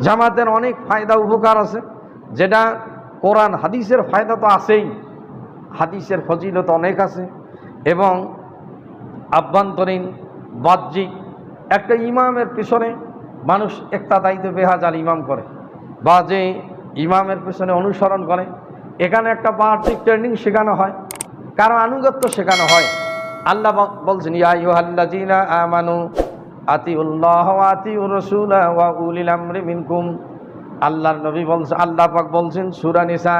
জামাতের অনেক ফায়দা, উপকার আছে। যেটা কোরআন, হাদিসের ফায়দা তো আছেই। হাদিসের ফজিলত অনেক আছে এবং আভ্যন্তরীণ, বাহ্যিক একটা ইমামের পিছনে মানুষ একটা দায়িত্ব বেহাজাল ইমাম করে বা যে ইমামের পিছনে অনুসরণ করে। এখানে একটা বাহ্যিক ট্রেনিং শেখানো হয়, কারও আনুগত্য শেখানো হয়। আল্লাহ বল- বলছেন, ইয়া ইউহাল্লাযীনা আমানু আতিউল্লাহ ওয়া আতিউর রাসূল উলিল আমরি মিনকুম। আল্লাহর নবী বলছেন আল্লাহ পাক বলছেন, সূরা নিসা,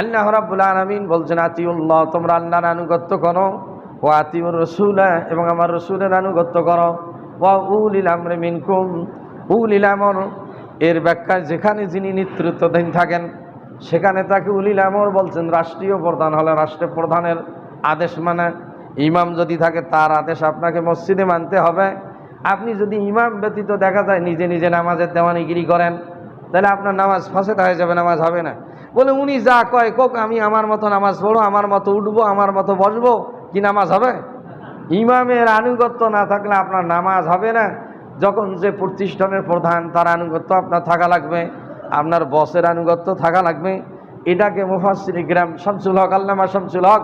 আল্লাহ রাব্বুল আলামিন বলছেন, আতিউল্লাহ, তোমরা আল্লাহর আনুগত্য করো, ওয়া আতিউর রাসূল, এবং আমার রাসূলের আনুগত্য করো, ওয়া উলিল আমরি মিনকুম। উলিল আমর, এর ব্যাখ্যা যেখানে যিনি নেতৃত্বধীন থাকেন, সেখানে তাকে উলিল আমর বলছেন, রাষ্ট্রীয় প্রধান হলে রাষ্ট্রীয় প্রধানের আদেশ মানে ইমাম যদি থাকে, তার আদেশ আপনাকে মসজিদে মানতে হবে। আপনি যদি ইমাম ব্যতীত দেখা যায় নিজে নিজে নামাজের দেওয়ানিগিরি করেন, তাহলে আপনার নামাজ ফাঁসেটা হয়ে যাবে, নামাজ হবে না। বলে উনি যা কয় কোক, আমি আমার মতো নামাজ পড়ো আমার মতো উঠবো, আমার মতো বসবো, কি নামাজ হবে? ইমামের আনুগত্য না থাকলে আপনার নামাজ হবে না। যখন যে প্রতিষ্ঠানের প্রধান, তার আনুগত্য আপনার থাকা লাগবে, আপনার বসের আনুগত্য থাকা লাগবে। এটাকে মুফাসির গ্রাম শামসুল হক, আল্লামা শামসুল হক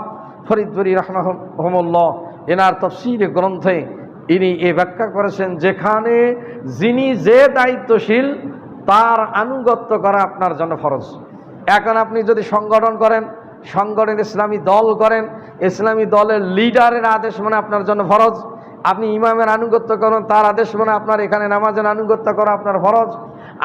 ফরিদপুরি রহমল্লাহ এনার তফসির গ্রন্থে ইনি এ ব্যাখ্যা করেছেন, যেখানে যিনি যে দায়িত্বশীল, তার আনুগত্য করা আপনার জন্য ফরজ। এখন আপনি যদি সংগঠন করেন সংগঠন ইসলামী দল করেন, ইসলামী দলের লিডারের আদেশ মানে আপনার জন্য ফরজ। আপনি ইমামের আনুগত্য করেন, তার আদেশ মানে আপনার এখানে নামাজের আনুগত্য করা আপনার ফরজ।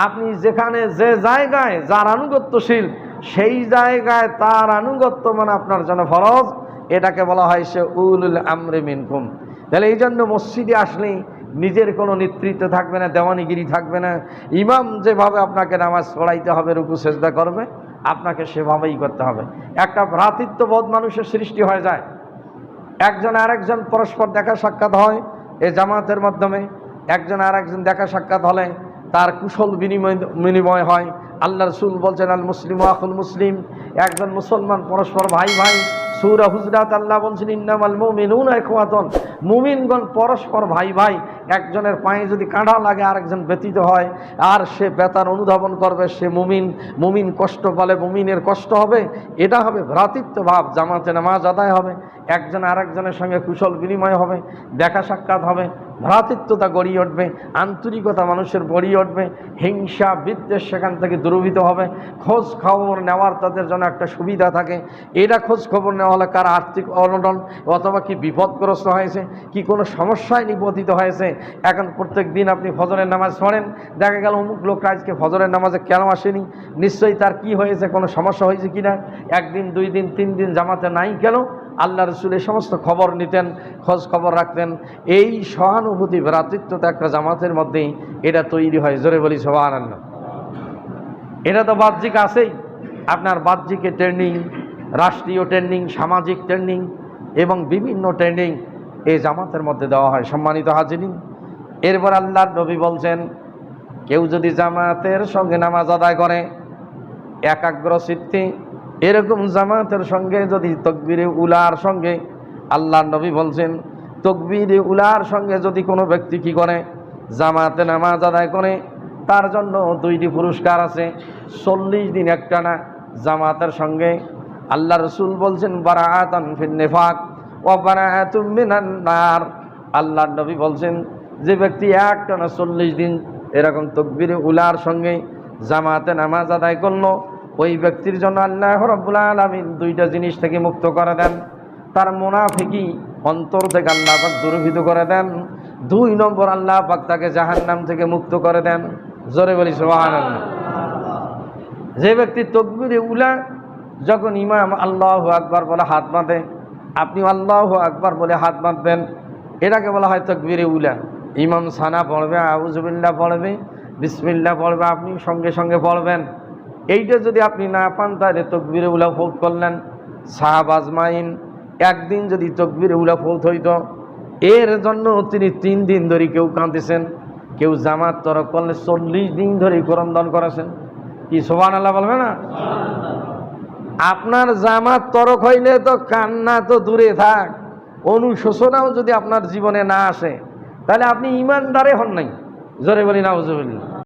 আপনি যেখানে যে জায়গায় যার আনুগত্যশীল, সেই জায়গায় তার আনুগত্য মানে আপনার জন্য ফরজ। এটাকে বলা হয় সে উল আমরে মিনকুম। তাহলে এই জন্য মসজিদে আসলেই নিজের কোনো নেতৃত্ব থাকবে না, দেওয়ানিগিরি থাকবে না। ইমাম যেভাবে আপনাকে নামাজ পড়াইতে হবে, রুকু, সেজদা করবে, আপনাকে সেভাবেই করতে হবে। একটা ভ্রাতৃত্ববোধ মানুষের সৃষ্টি হয়ে যায়। একজন আরেকজন পরস্পর দেখা সাক্ষাৎ হয় এ জামাতের মাধ্যমে। একজন আর একজন দেখা সাক্ষাৎ হলে তার কুশল বিনিময় বিনিময় হয়। আল্লাহ রসুল বলছেন, আল মুসলিম আকুল মুসলিম। একজন মুসলমান পরস্পর, ভাই ভাই, সৌরা হুজরাত আল্লাহ বলছেন, ইন্নামাল মুমিনুন একওয়াতন মুমিনগণ পরস্পর ভাই ভাই, একজনের পায়ে যদি কাঁটা লাগে আরেকজন ব্যতীত হয়, আর সে বেতার অনুধাবন করবে, সে মুমিন মুমিন কষ্ট পালে মুমিনের কষ্ট হবে, এটা হবে ভ্রাতৃত্ব ভাব, জামাতে নামাজ আদায় হবে, একজন আরেকজনের সঙ্গে কুশল বিনিময় হবে, দেখা সাক্ষাৎ হবে, ভ্রাতৃত্বতা গড়িয়ে উঠবে, আন্তরিকতা মানুষের গড়িয়ে উঠবে, হিংসা, বিদ্বেষ সেখান থেকে দূরীভূত হবে, খোঁজ খবর নেওয়ার তাদের জন্য একটা সুবিধা থাকে, এটা খোঁজ খবর নেওয়া হলে কার আর্থিক অনটন অথবা কি বিপদগ্রস্ত হয়েছে কি কোনো সমস্যায় নিপতিত হয়েছে? এখন প্রত্যেক দিন আপনি ফজরের নামাজ পড়েন, দেখা গেল অমুক লোক আজকে ফজরের নামাজে কেন আসেনি, নিশ্চয়ই তার কি হয়েছে, কোনো সমস্যা হয়েছে কিনা? একদিন, দুই দিন, তিন দিন জামাতে নাই কেন? আল্লাহ রসুল এই সমস্ত খবর নিতেন, খোঁজ খবর রাখতেন। এই সহানুভূতি ভ্রাতৃত্বতা একটা জামাতের মধ্যেই এটা তৈরি হয়। জোরে বলি সবার এটা তো বাহ্যিক আছেই। আপনার বাহ্যিকে ট্রেনিং রাষ্ট্রীয় ট্রেনিং সামাজিক ট্রেনিং এবং বিভিন্ন ট্রেনিং এই জামাতের মধ্যে দেওয়া হয় সম্মানিত হাজিরিন। এরপর আল্লাহর নবী বলছেন, কেউ যদি জামাতের সঙ্গে নামাজ আদায় করে, একাগ্র চিত্তে এরকম জামাতের সঙ্গে যদি তকবিরে উলার সঙ্গে, আল্লাহর নবী বলছেন, তকবিরে উলার সঙ্গে যদি কোনো ব্যক্তি কি করে, জামাতে নামাজ আদায় করে, তার জন্য দুইটি পুরস্কার আছে, চল্লিশ দিন একটানা জামাতের সঙ্গে। আল্লাহ রসুল বলছেন, বারাআতান ফিন নার। আল্লাহর নবী বলছেন, যে ব্যক্তি একটানা চল্লিশ দিন এরকম তকবিরে উলার সঙ্গে জামাতে নামাজ আদায় করল, ওই ব্যক্তির জন্য আল্লাহ রব্বুল আলমিন দুইটা জিনিস থেকে মুক্ত করে দেন। তার মোনাফিকি অন্তর থেকে আল্লাহ পাক দূরভীত করে দেন। দুই নম্বর আল্লাহ পাক তাকে জাহান নাম থেকে মুক্ত করে দেন। জোরে বলি সোহান যে ব্যক্তি তকবিরে উলা, যখন ইমাম আল্লাহ আকবার বলে হাত বাঁধে আপনি আল্লাহ আকবার বলে হাত বাঁধবেন। এটাকে বলা হয় তকবিরে উলা। ইমাম সানা পড়বে আউজবিল্লা পড়বে বিসমিল্লা পড়বে, আপনি সঙ্গে সঙ্গে পড়বেন। এইটা যদি আপনি না পান, তাহলে তকবিরে উলা ফৌত করলেন। সাহাব আজমাইন, একদিন যদি তকবিরে উলা ফৌত হইত, এর জন্য তিনি তিন দিন ধরে কেউ কাঁদতেছেন। কেউ জামাত তরফ করলে চল্লিশ দিন ধরে করন্দন করেছেন। কি সোবান আল্লাহ বলবে না? আপনার জামাত তরক হইলে তো কান্না তো দূরে থাক। অনুশোচনাও যদি আপনার জীবনে না আসে, তাহলে আপনি ইমানদারে হন নাই। জোরে বলি না